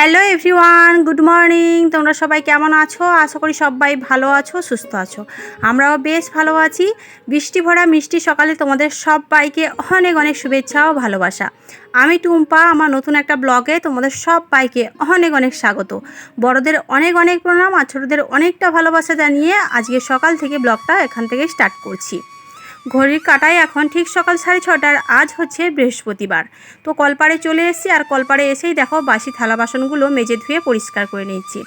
Hello everyone, good morning. তোমরা সবাই কেমন আছো? আশা করি সবাই ভালো আছো, সুস্থ আছো। আমরাও বেশ ভালো আছি। বৃষ্টি ভরা মিষ্টি সকালে তোমাদের সবাইকে অনেক অনেক শুভেচ্ছা ও ভালোবাসা। আমি টুম্পা, আমার নতুন একটা ব্লগে তোমাদের সবাইকে অনেক অনেক স্বাগত। বড়দের অনেক অনেক প্রণাম আর ছোটোদের অনেকটা ভালোবাসা জানিয়ে আজকে সকাল থেকে ব্লগটা এখান থেকে স্টার্ট করছি। ঘড়ির কাটায় এখন ঠিক সকাল সাড়ে ছটার আজ হচ্ছে বৃহস্পতিবার। তো কলপাড়ে চলে এসেছি আর কলপাড়ে এসেই দেখো বাসি থালা বাসনগুলো মেজে ধুয়ে পরিষ্কার করে নিচ্ছি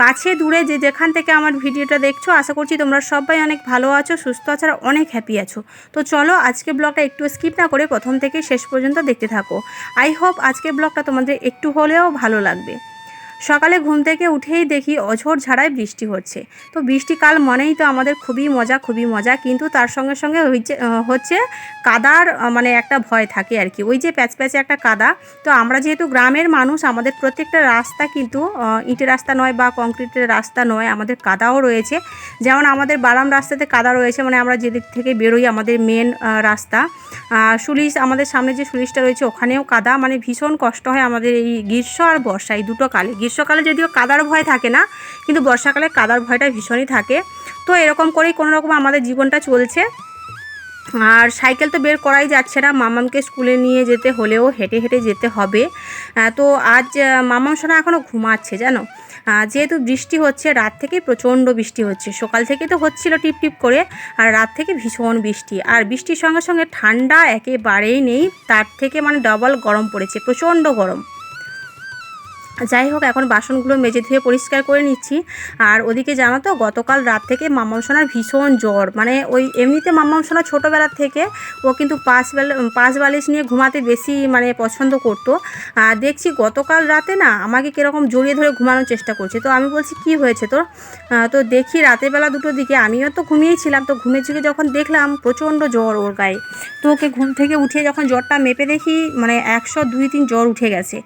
কাছে দূরে যে যেখান থেকে আমার ভিডিওটা দেখছ, আশা করছি তোমরা সবাই অনেক ভালো আছো, সুস্থ আছো আর অনেক হ্যাপি আছো। তো চলো আজকে ব্লগটা একটু স্কিপ না করে প্রথম থেকে শেষ পর্যন্ত দেখতে থাকো। আই হোপ আজকের ব্লগটা তোমাদের একটু হলেও ভালো লাগবে। সকালে ঘুম থেকে উঠেই দেখি অঝোর ঝাড়ায় বৃষ্টি হচ্ছে। তো বৃষ্টিকাল মনেই তো আমাদের খুবই মজা খুবই মজা। কিন্তু তার সঙ্গে সঙ্গে হচ্ছে কাদার মানে একটা ভয় থাকে আর কি। ওই যে প্যাচ প্যাচে একটা কাদা। তো আমরা যেহেতু গ্রামের মানুষ, আমাদের প্রত্যেকটা রাস্তা কিন্তু ইটের রাস্তা নয় বা কংক্রিটের রাস্তা নয়, আমাদের কাদাও রয়েছে। যেমন আমাদের বারাম রাস্তাতে কাদা রয়েছে মানে আমরা যেদিক থেকে বেরোই, আমাদের মেন রাস্তা। সুলিশ, আমাদের সামনে যে সুলিশটা রয়েছে, ওখানেও কাদা। মানে ভীষণ কষ্ট হয় আমাদের এই গ্রীষ্ম আর বর্ষা, এই দুটো কালে। গ্রীষ্মকালে যদিও কাদার ভয় থাকে না, কিন্তু বর্ষাকালে কাদার ভয়টা ভীষণই থাকে। তো এরকম করেই কোনো রকম আমাদের জীবনটা চলছে। আর সাইকেল তো বের করাই যাচ্ছে না, মামামকে স্কুলে নিয়ে যেতে হলেও হেঁটে হেঁটে যেতে হবে। তো আজ মামাম সোনা এখনও ঘুমাচ্ছে, জানো? যেহেতু বৃষ্টি হচ্ছে, রাত থেকে প্রচণ্ড বৃষ্টি হচ্ছে। সকাল থেকে তো হচ্ছিল টিপ টিপ করে, আর রাত থেকে ভীষণ বৃষ্টি। আর বৃষ্টির সঙ্গে সঙ্গে ঠান্ডা একেবারেই নেই, তার থেকে মানে ডবল গরম পড়েছে, প্রচণ্ড গরম। যাই হোক, এখন বাসনগুলো মেজে ধুয়ে পরিষ্কার করে নিচ্ছি। আর ওদিকে জানো তো, গতকাল রাত থেকে মাম্মাম সোনার ভীষণ জ্বর। মানে ওই এমনিতে মাম্মাম সোনা ছোটোবেলার থেকে ও কিন্তু পাঁচ বেলা পাঁচ বালিশ নিয়ে ঘুমাতে বেশি মানে পছন্দ করতো। আর দেখছি গতকাল রাতে না আমাকে কীরকম জড়িয়ে ধরে ঘুমানোর চেষ্টা করছে। তো আমি বলছি, কি হয়েছে তোর? তো দেখি রাতের বেলা দিকে আমিও তো ঘুমিয়েছিলাম। তো ঘুমে চুকে যখন দেখলাম প্রচণ্ড জ্বর ওর গায়ে, তো ওকে ঘুম থেকে উঠে যখন জ্বরটা মেপে দেখি মানে একশো দুই তিন জ্বর উঠে গেছে।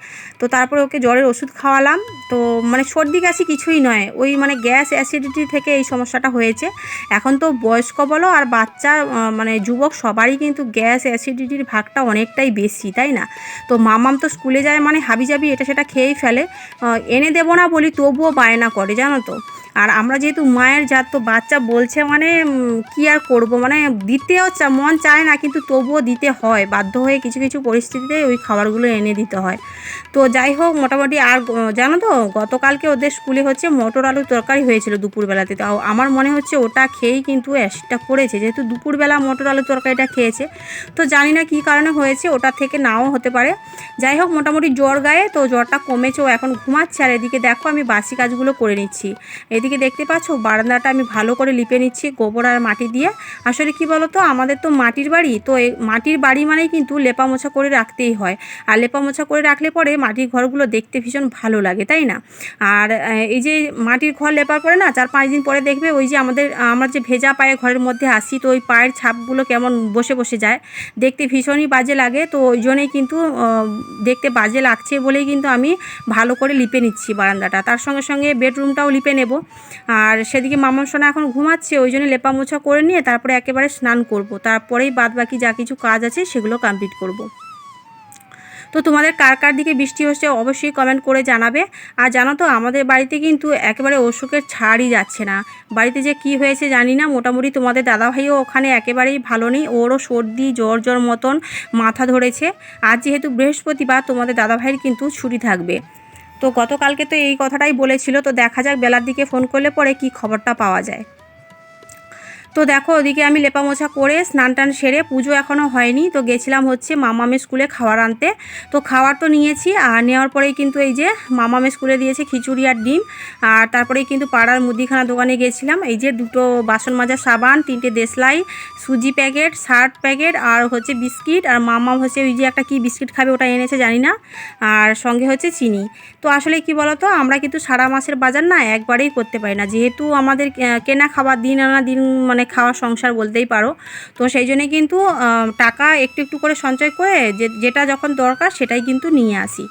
তো তারপরে ওকে জ্বরের ওষুধ খাওয়ালাম। তো মানে সর্দি কাশি কিছুই নয়। ওই মানে গ্যাস অ্যাসিডিটি থেকে এই সমস্যাটা হয়েছে। এখন তো বয়স্ক বলো আর বাচ্চা মানে যুবক সবারই কিন্তু গ্যাস অ্যাসিডিটির ভাগটা অনেকটাই বেশি, তাই না? তো মামাম তো স্কুলে যায় মানে হাবিজাবি এটা সেটা খেয়েই ফেলে। এনে দেবো না বলি তবুও বায়না করে, জানো তো? আর আমরা যেহেতু মায়ের জাত, তো বাচ্চা বলছে মানে কি আর করব? মানে দিতেও মন চায় না, কিন্তু তবুও দিতে হয়। বাধ্য হয়ে কিছু কিছু পরিস্থিতিতে ওই খাবারগুলো এনে দিতে হয়। তো যাই হোক, মোটামুটি আর জানো তো, গতকালকে ওদের স্কুলে হচ্ছে মটর আলু তরকারি হয়েছিল দুপুরবেলাতে। তো আমার মনে হচ্ছে ওটা খেয়েই কিন্তু অ্যাসিডটা পড়েছে যেহেতু দুপুরবেলা মটর আলু তরকারিটা খেয়েছে, তো জানি না কী কারণে হয়েছে, ওটা থেকে নাও হতে পারে। যাই হোক, মোটামুটি জ্বর গায়ে, তো জ্বরটা কমেছে, ও এখন ঘুমাচ্ছে। আর এদিকে দেখো, আমি বাসি কাজগুলো করে নিচ্ছি। এদিকে দেখতে পাচ্ছ, বারান্দাটা আমি ভালো করে লিপে নিচ্ছি গোবর আর মাটি দিয়ে। আসলে কি বলো তো আমাদের তো মাটির বাড়ি, তো মাটির বাড়ি মানেই কিন্তু লেপা মোছা করে রাখতেই হয়। আর লেপা মোছা করে রাখলে পরে মাটির ঘরগুলো দেখতে ভীষণ ভালো লাগে, তাই না? আর এই যে মাটির ঘর লেপার পরে না, চার পাঁচ দিন পরে দেখবে ওই যে আমাদের, আমরা যে ভেজা পায়ে ঘরের মধ্যে আসি, তো ওই পায়ের ছাপগুলো কেমন বসে বসে যায়। দেখতে ভীষণই বাজে লাগে, তো ওই জন্যই কিন্তু দেখতে বাজে লাগছে বলেই কিন্তু আমি ভালো করে লিপে নিচ্ছি বারান্দাটা। তার সঙ্গে সঙ্গে বেডরুমটাও লিপে নেব। আর সেদিকে মামার সোনা এখন ঘুমাচ্ছে, ওই জন্য লেপা মোছা করে নিয়ে তারপরে একেবারে স্নান করব। তারপরেই বাদ বাকি যা কিছু কাজ আছে সেগুলো কমপ্লিট করব। তো তোমাদের কার কার দিকে বৃষ্টি হচ্ছে অবশ্যই কমেন্ট করে জানাবে। আর জানো তো, আমাদের বাড়িতে কিন্তু একেবারে অসুখের ছাড়ই যাচ্ছে না। বাড়িতে যে কি হয়েছে জানি না, মোটামুটি তোমাদের দাদাভাইও ওখানে একেবারেই ভালো নেই। ওরও সর্দি, জ্বর জ্বর মতন মাথা ধরেছে। আর যেহেতু বৃহস্পতিবার, তোমাদের দাদাভাইয়ের কিন্তু ছুটি থাকবে। তো গতকালকে তো এই কথাটাই বলেছিল, তো দেখা যাক বেলার দিকে ফোন করলে পরে কি খবরটা পাওয়া যায়। তো দেখো, ওদিকে আমি লেপা মোছা করে স্নান টান সেরে পুজো এখনও হয়নি। তো গেছিলাম হচ্ছে মামামের স্কুলে খাওয়ার আনতে। তো খাবার তো নিয়েছি, আর নেওয়ার পরেই কিন্তু এই যে মামামের স্কুলে দিয়েছে খিচুড়ি আর ডিম। আর তারপরেই কিন্তু পাড়ার মুদিখানা দোকানে গেছিলাম। এই যে দুটো বাসন মাজা সাবান, তিনটে দেশলাই, সুজি প্যাকেট শার্ট প্যাকেট, আর হচ্ছে বিস্কিট। আর মামাম হচ্ছে ওই যে একটা কি বিস্কিট খাবে ওটা এনেছে, জানি না। আর সঙ্গে হচ্ছে চিনি। তো আসলে কি বলতো, আমরা কিন্তু সারা মাসের বাজার না একবারেই করতে পারি না। যেহেতু আমাদের কেনা খাবার দিন আনা দিন মানে খাওয়া সংসার বলতেই পারো। তো সেই জন্যে কিন্তু টাকা একটু একটু করে সঞ্চয় করে যেটা যখন দরকার সেটাই কিন্তু নিয়ে আসি।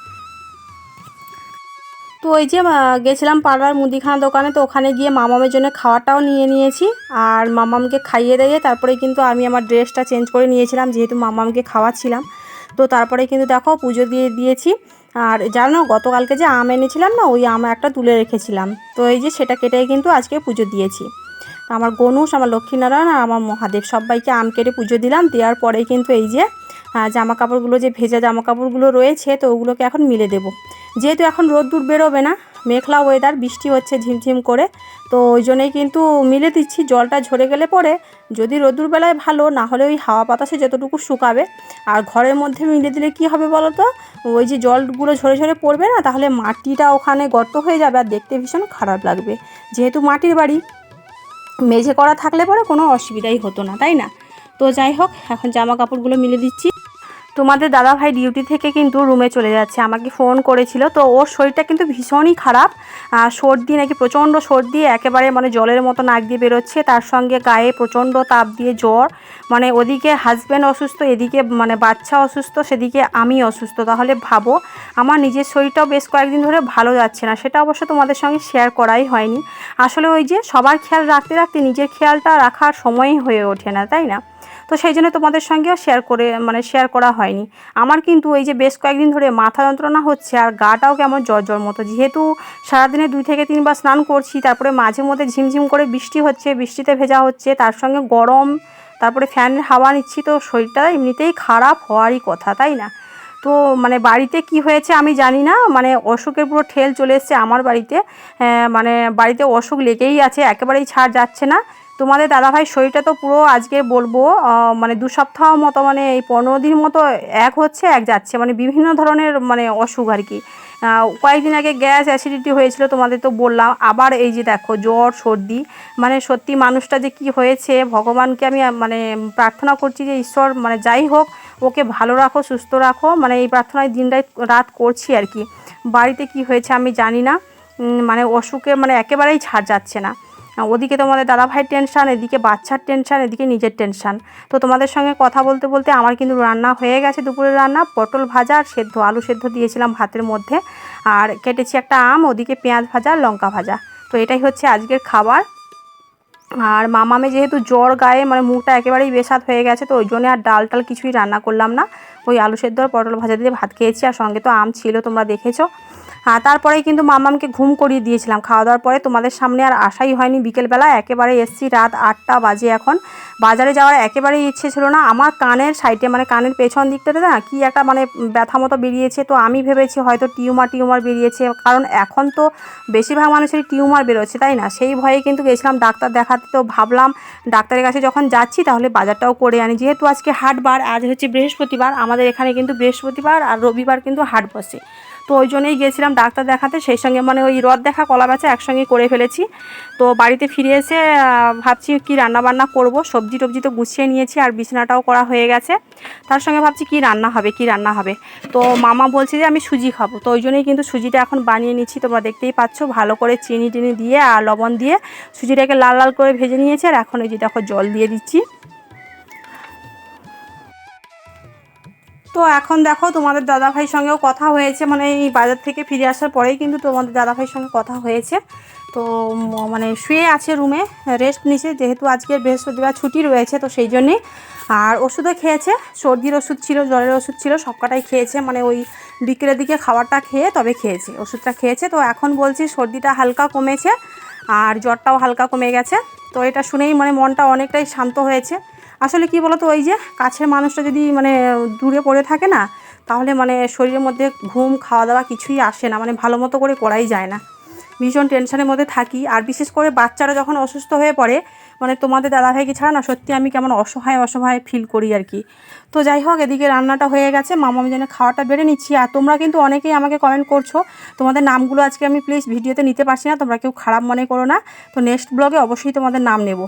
তো ওই যে গেছিলাম পাড়ার মুদিখানা দোকানে, তো ওখানে গিয়ে মামামের জন্য খাওয়াটাও নিয়ে নিয়েছি। আর মামামকে খাইয়ে দিয়ে তারপরে কিন্তু আমি আমার ড্রেসটা চেঞ্জ করে নিয়েছিলাম, যেহেতু মামামকে খাওয়াচ্ছিলাম। তো তারপরে কিন্তু দেখো পুজো দিয়ে দিয়েছি। আর জানো গতকালকে যে আম এনেছিলাম না, ওই আম একটা তুলে রেখেছিলাম। তো এই যে সেটা কেটে কিন্তু আজকে পুজো দিয়েছি। আমার গণুষ আমার লক্ষ্মীনারায়ণ আর আমার মহাদেব। সবাইকে আম কেটে পুজো দিলাম, দেওয়ার পরেই কিন্তু এই যে জামা কাপড়গুলো যে ভেজা জামা কাপড়গুলো রয়েছে, তো ওগুলোকে এখন মিলে দেবো। যেহেতু এখন রোদ্দুর বেরোবে না, মেঘলা ওয়েদার বৃষ্টি হচ্ছে ঝিমঝিম করে, তো ওই জন্যই কিন্তু মিলে দিচ্ছি, জলটা ঝরে গেলে পরে যদি রোদ্দুর বেলায় ভালো, না হলে ওই হাওয়া বাতাসে যতটুকু শুকাবে, আর ঘরের মধ্যে মিলে দিলে কি হবে বলো তো ওই যে জলগুলো ঝরে ঝরে পড়বে না, তাহলে মাটিটা ওখানে গর্ত হয়ে যাবে আর দেখতে ভীষণ খারাপ লাগবে। যেহেতু মাটির বাড়ি মেঝে করা থাকলে পরে কোনো অসুবিধাই হতো না, তাই না? তো যাই হোক, এখন জামা কাপড়গুলো মিলে দিচ্ছি। তোমাদের দাদাভাই ডিউটি থেকে কিন্তু রুমে চলে যাচ্ছে, আমাকে ফোন করেছিল। তো ওর শরীরটা কিন্তু ভীষণই খারাপ। সর্দি নাকি প্রচণ্ড সর্দি, একেবারে মানে জলের মতো নাক দিয়ে বেরোচ্ছে। তার সঙ্গে গায়ে প্রচণ্ড তাপ দিয়ে জ্বর। মানে ওদিকে হাজব্যান্ড অসুস্থ, এদিকে মানে বাচ্চা অসুস্থ, সেদিকে আমি অসুস্থ। তাহলে ভাবো, আমার নিজের শরীরটাও বেশ কয়েকদিন ধরে ভালো যাচ্ছে না। সেটা অবশ্য তোমাদের সঙ্গে শেয়ার করাই হয়নি। আসলে ওই যে সবার খেয়াল রাখতে রাখতে নিজের খেয়ালটা রাখার সময়ই হয়ে ওঠে না, তাই না? তো সেই জন্য তোমাদের সঙ্গেও শেয়ার করে মানে শেয়ার করা হয়নি। আমার কিন্তু এই যে বেশ কয়েকদিন ধরে মাথা যন্ত্রণা হচ্ছে আর গাটাও কেমন জ্বর জ্বর মতো। যেহেতু সারাদিনে দুই থেকে তিনবার স্নান করছি, তারপরে মাঝে মধ্যে ঝিমঝিম করে বৃষ্টি হচ্ছে, বৃষ্টিতে ভেজা হচ্ছে, তার সঙ্গে গরম, তারপরে ফ্যানের হাওয়া নিচ্ছি, তো শরীরটা এমনিতেই খারাপ হওয়ারই কথা, তাই না? তো মানে বাড়িতে কি হয়েছে আমি জানি না। মানে অসুখের পুরো ঠেল চলে এসছে আমার বাড়িতে। হ্যাঁ, মানে বাড়িতে অসুখ লেগেই আছে একেবারেই ছাড় যাচ্ছে না। তোমাদের দাদাভাই শরীরটা তো পুরো আজকে বলব মানে দু সপ্তাহ মতো মানে এই পনেরো দিন মতো এক হচ্ছে এক যাচ্ছে। মানে বিভিন্ন ধরনের মানে অসুখ আর কি। কয়েকদিন আগে গ্যাস অ্যাসিডিটি হয়েছিল, তোমাদের তো বললাম। আবার এই যে দেখো, জ্বর, সর্দি মানে সত্যি মানুষটা যে কি হয়েছে, ভগবানকে আমি মানে প্রার্থনা করছি যে ঈশ্বর মানে যাই হোক, ওকে ভালো রাখো, সুস্থ রাখো। মানে এই প্রার্থনায় দিন রাত করছি আর কি। বাড়িতে কি হয়েছে আমি জানি না। মানে অসুখে মানে একেবারেই ছাড় যাচ্ছে না। ওদিকে তোমাদের দাদাভাইয়ের টেনশান এদিকে বাচ্চার টেনশান এদিকে নিজের টেনশান তো তোমাদের সঙ্গে কথা বলতে বলতে আমার কিন্তু রান্না হয়ে গেছে, দুপুরের রান্না। পটল ভাজা আর সেদ্ধ, আলু সেদ্ধ দিয়েছিলাম ভাতের মধ্যে। আর কেটেছি একটা আম, ওদিকে পেঁয়াজ ভাজা লঙ্কা ভাজা। তো এটাই হচ্ছে আজকের খাবার। আর মামামে যেহেতু জ্বর গায়ে মানে মুখটা একেবারেই বেসাত হয়ে গেছে, তো ওই জন্য আর ডাল টাল কিছুই রান্না করলাম না। ওই আলু সেদ্ধ আর পটল ভাজা দিয়ে ভাত খেয়েছি, আর সঙ্গে তো আম ছিল, তোমরা দেখেছ। আর তারপরেই কিন্তু মামামকে ঘুম করিয়ে দিয়েছিলাম। খাওয়া দাওয়ার পরে তোমাদের সামনে আর আসাই হয়নি। বিকেলবেলা একেবারে এসছি, রাত আটটা বাজে এখন। বাজারে যাওয়ার একেবারেই ইচ্ছে ছিল না। আমার কানের সাইডে মানে কানের পেছন দিকটাতে না কি একটা মানে ব্যথা মতো বেরিয়েছে। তো আমি ভেবেছি হয়তো টিউমার টিউমার বেরিয়েছে। কারণ এখন তো বেশিরভাগ মানুষেরই টিউমার বেরোচ্ছে, তাই না? সেই ভয়ে কিন্তু গেছিলাম ডাক্তার দেখাতে। তো ভাবলাম ডাক্তারের কাছে যখন যাচ্ছি, তাহলে বাজারটাও করে আনি। যেহেতু আজকে হাটবার, আজ হচ্ছে বৃহস্পতিবার, আমাদের এখানে কিন্তু বৃহস্পতিবার আর রবিবার কিন্তু হাট বসে। তো ওই জন্যই গিয়েছিলাম ডাক্তার দেখাতে, সেই সঙ্গে মানে ওই রদ দেখা, কলা বেচা একসঙ্গে করে ফেলেছি। তো বাড়িতে ফিরে এসে ভাবছি কি রান্না বান্না করব, সবজি টবজি তো গুছিয়ে নিয়েছি আর বিছানাটাও করা হয়ে গেছে। তার সঙ্গে ভাবছি কি রান্না হবে, কি রান্না হবে। তো মামা বলছে যে আমি সুজি খাব, তো ওই জন্যই কিন্তু সুজিটা এখন বানিয়ে নিচ্ছি। তোমরা দেখতেই পাচ্ছ, ভালো করে চিনি টিনি দিয়ে আর লবণ দিয়ে সুজিটাকে লাল লাল করে ভেজে নিয়েছি আর এখন ওই যে দেখো জল দিয়ে দিচ্ছি। তো এখন দেখো তোমাদের দাদাভাইয়ের সঙ্গেও কথা হয়েছে মানে এই বাজার থেকে ফিরে আসার পরেই কিন্তু তোমাদের দাদাভাইয়ের সঙ্গে কথা হয়েছে। তো মানে শুয়ে আছে রুমে রেস্ট নিছে, যেহেতু আজকের বৃহস্পতিবার ছুটি রয়েছে তো সেই জন্যে। আর ওষুধও খেয়েছে, সর্দির ওষুধ ছিল, জ্বরের ওষুধ ছিল, সবকটাই খেয়েছে মানে ওই বিকেলের দিকে খাবারটা খেয়ে তবে খেয়েছে, ওষুধটা খেয়েছে। তো এখন বলছি সর্দিটা হালকা কমেছে, আর জ্বরটাও হালকা কমে গেছে। তো এটা শুনেই মানে মনটা অনেকটাই শান্ত হয়েছে। আসলে কি বলতো, ওই যে কাছের মানুষটা যদি মানে দূরে পড়ে থাকে না, তাহলে মানে শরীরের মধ্যে ঘুম খাওয়া দাওয়া কিছুই আসে না মানে ভালো মতো করে করাই যায় না। ভীষণ টেনশনের মধ্যে থাকি। আর বিশেষ করে বাচ্চারা যখন অসুস্থ হয়ে পড়ে মানে তোমাদের দাদাভাইকে ছাড়া না, সত্যি আমি কেমন অসহায় অসহায় ফিল করি আর কি। তো যাই হোক, এদিকে রান্নাটা হয়ে গেছে। মামা, আমি যেন খাওয়াটা বেড়ে নিচ্ছি। আর তোমরা কিন্তু অনেকেই আমাকে কমেন্ট করছ, তোমাদের নামগুলো আজকে আমি প্লিজ ভিডিওতে নিতে পারছি না, তোমরা কেউ খারাপ মনে করো না। তো নেক্সট ব্লগে অবশ্যই তোমাদের নাম নেব।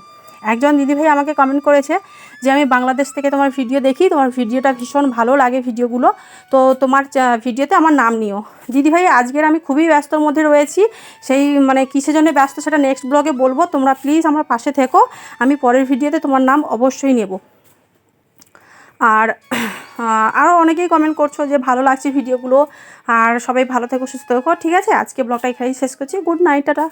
একজন দিদিভাই আমাকে কমেন্ট করেছে যে, আমি বাংলাদেশ থেকে তোমার ভিডিও দেখি, তোমার ভিডিওটা ভীষণ ভালো লাগে ভিডিওগুলো তো তোমার ভিডিওতে আমার নাম নিও। দিদিভাই, আজকের আমি খুবই ব্যস্তর মধ্যে রয়েছি। সেই মানে কিসের জন্য ব্যস্ত সেটা নেক্সট ব্লগে বলব। তোমরা প্লিজ আমার পাশে থেকো। আমি পরের ভিডিওতে তোমার নাম অবশ্যই নেব। আর আরও অনেকেই কমেন্ট করছ যে, ভালো লাগছে ভিডিওগুলো আর সবাই ভালো থেকো, সুস্থ থেকো। ঠিক আছে? আজকে ব্লগটা এখানেই শেষ করছি। Good night tata.